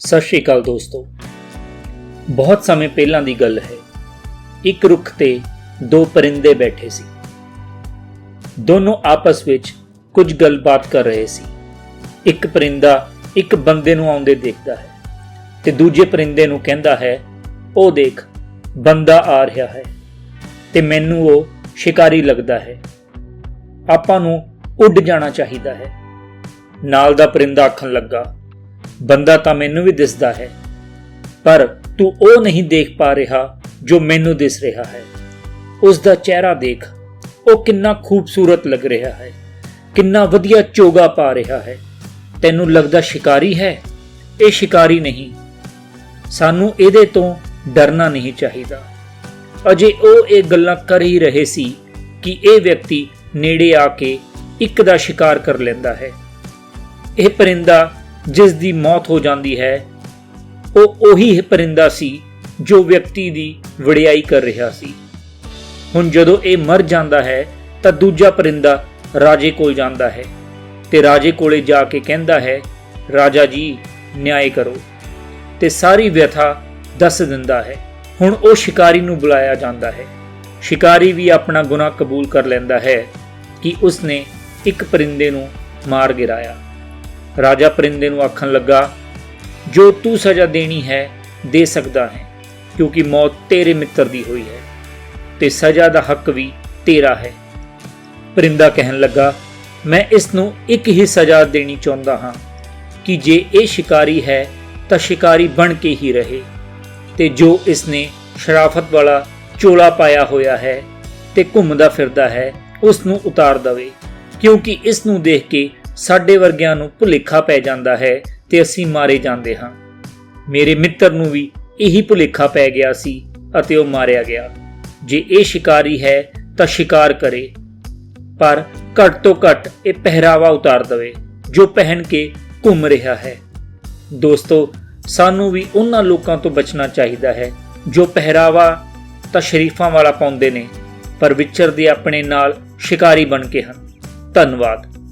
ਸਤਿ ਸ਼੍ਰੀ ਅਕਾਲ ਦੋਸਤੋ। ਬਹੁਤ ਸਮੇਂ ਪਹਿਲਾਂ ਦੀ ਗੱਲ ਹੈ, ਇੱਕ ਰੁੱਖ ਤੇ ਦੋ ਪਰਿੰਦੇ ਬੈਠੇ ਸੀ। ਦੋਨੋਂ ਆਪਸ ਵਿੱਚ ਕੁਝ ਗੱਲਬਾਤ ਕਰ ਰਹੇ ਸੀ। ਇੱਕ ਪਰਿੰਦਾ ਇੱਕ ਬੰਦੇ ਨੂੰ ਆਉਂਦੇ ਦੇਖਦਾ ਹੈ ਤੇ ਦੂਜੇ ਪਰਿੰਦੇ ਨੂੰ ਕਹਿੰਦਾ ਹੈ, ਉਹ ਦੇਖ, ਬੰਦਾ ਆ ਰਿਹਾ ਹੈ ਤੇ ਮੈਨੂੰ ਉਹ ਸ਼ਿਕਾਰੀ ਲੱਗਦਾ ਹੈ। ਆਪਾਂ ਨੂੰ ਉੱਡ ਜਾਣਾ ਚਾਹੀਦਾ ਹੈ। ਨਾਲ ਦਾ ਪਰਿੰਦਾ ਆਖਣ ਲੱਗਾ ਬੰਦਾ ਤਾਂ ਮੈਨੂੰ ਵੀ ਦਿਸਦਾ ਹੈ, ਪਰ ਤੂੰ ਉਹ ਨਹੀਂ ਦੇਖ ਪਾ ਰਿਹਾ ਜੋ ਮੈਨੂੰ ਦਿਸ ਰਿਹਾ ਹੈ। ਉਸ ਦਾ ਚਿਹਰਾ ਦੇਖ, ਉਹ ਕਿੰਨਾ ਖੂਬਸੂਰਤ ਲੱਗ ਰਿਹਾ ਹੈ, ਕਿੰਨਾ ਵਧੀਆ ਚੋਗਾ ਪਾ ਰਿਹਾ ਹੈ। ਤੈਨੂੰ ਲੱਗਦਾ ਸ਼ਿਕਾਰੀ ਹੈ? ਇਹ ਸ਼ਿਕਾਰੀ ਨਹੀਂ। ਸਾਨੂੰ ਇਹਦੇ ਤੋਂ ਡਰਨਾ ਨਹੀਂ ਚਾਹੀਦਾ। ਅਜੇ ਉਹ ਇਹ ਗੱਲਾਂ ਕਰ ਹੀ ਰਹੇ ਸੀ ਕਿ ਇਹ ਵਿਅਕਤੀ ਨੇੜੇ ਆ ਕੇ ਇੱਕ ਦਾ ਸ਼ਿਕਾਰ ਕਰ ਲੈਂਦਾ ਹੈ। ਇਹ ਪਰਿੰਦਾ ਜਿਸ ਦੀ ਮੌਤ ਹੋ ਜਾਂਦੀ ਹੈ, ਉਹ ਉਹੀ ਪਰਿੰਦਾ ਸੀ ਜੋ ਵਿਅਕਤੀ ਦੀ ਵਡਿਆਈ ਕਰ ਰਿਹਾ ਸੀ। ਹੁਣ ਜਦੋਂ ਇਹ ਮਰ ਜਾਂਦਾ ਹੈ, ਤਾਂ ਦੂਜਾ ਪਰਿੰਦਾ ਰਾਜੇ ਕੋਲ ਜਾਂਦਾ ਹੈ ਤੇ ਰਾਜੇ ਕੋਲੇ ਜਾ ਕੇ ਕਹਿੰਦਾ ਹੈ, ਰਾਜਾ ਜੀ, ਨਿਆਂ ਕਰੋ। ਤੇ ਸਾਰੀ ਵਿਅਥਾ ਦੱਸ ਦਿੰਦਾ ਹੈ। ਹੁਣ ਉਹ ਸ਼ਿਕਾਰੀ ਨੂੰ ਬੁਲਾਇਆ ਜਾਂਦਾ ਹੈ। ਸ਼ਿਕਾਰੀ ਵੀ ਆਪਣਾ ਗੁਨਾਹ ਕਬੂਲ ਕਰ ਲੈਂਦਾ ਹੈ ਕਿ ਉਸਨੇ ਇੱਕ ਪਰਿੰਦੇ ਨੂੰ ਮਾਰ ਗਿਰਾਇਆ। ਰਾਜਾ ਪਰਿੰਦੇ ਨੂੰ ਆਖਣ ਲੱਗਾ, ਜੋ ਤੂੰ ਸਜ਼ਾ ਦੇਣੀ ਹੈ, ਦੇ ਸਕਦਾ ਹੈ, ਕਿਉਂਕਿ ਮੌਤ ਤੇਰੇ ਮਿੱਤਰ ਦੀ ਹੋਈ ਹੈ, ਤੇ ਸਜ਼ਾ ਦਾ ਹੱਕ ਵੀ ਤੇਰਾ ਹੈ। ਪਰਿੰਦਾ ਕਹਿਣ ਲੱਗਾ, ਮੈਂ ਇਸ ਨੂੰ ਇੱਕ ਹੀ ਸਜ਼ਾ ਦੇਣੀ ਚਾਹੁੰਦਾ ਹਾਂ, ਕਿ ਜੇ ਇਹ ਸ਼ਿਕਾਰੀ ਹੈ, ਤਾਂ ਸ਼ਿਕਾਰੀ ਬਣ ਕੇ ਹੀ ਰਹੇ, ਤੇ ਜੋ ਇਸ ਨੇ ਸ਼ਰਾਫਤ ਵਾਲਾ ਚੋਲਾ ਪਾਇਆ ਹੋਇਆ ਹੈ, ਤੇ ਘੁੰਮਦਾ ਫਿਰਦਾ ਹੈ, ਉਸ ਨੂੰ ਉਤਾਰ ਦਵੇ, ਕਿਉਂਕਿ ਇਸ ਨੂੰ ਦੇਖ ਕੇ ਸਾਡੇ ਵਰਗਿਆਂ ਨੂੰ ਭੁਲੇਖਾ ਪੈ ਜਾਂਦਾ ਹੈ ਤੇ ਅਸੀਂ ਮਾਰੇ ਜਾਂਦੇ ਹਾਂ। ਮੇਰੇ ਮਿੱਤਰ ਨੂੰ ਵੀ ਇਹੀ ਭੁਲੇਖਾ ਪੈ ਗਿਆ ਸੀ ਅਤੇ ਉਹ ਮਾਰਿਆ ਗਿਆ। ਜੇ ਇਹ ਸ਼ਿਕਾਰੀ ਹੈ ਤਾਂ ਸ਼ਿਕਾਰ ਕਰੇ। ਪਰ ਘੱਟ ਤੋਂ ਘੱਟ ਇਹ ਪਹਿਰਾਵਾ ਉਤਾਰ ਦਵੇ, ਜੋ ਪਹਿਨ ਕੇ ਘੁੰਮ ਰਿਹਾ ਹੈ। ਦੋਸਤੋ, ਸਾਨੂੰ ਵੀ ਉਹਨਾਂ ਲੋਕਾਂ ਤੋਂ ਬਚਣਾ ਚਾਹੀਦਾ ਹੈ, ਜੋ ਪਹਿਰਾਵਾ ਤਾਂ ਸ਼ਰੀਫਾਂ ਵਾਲਾ ਪਾਉਂਦੇ ਨੇ, ਪਰ ਵਿਚਰਦੇ ਆਪਣੇ ਨਾਲ ਸ਼ਿਕਾਰੀ ਬਣ ਕੇ ਹਨ। ਧੰਨਵਾਦ।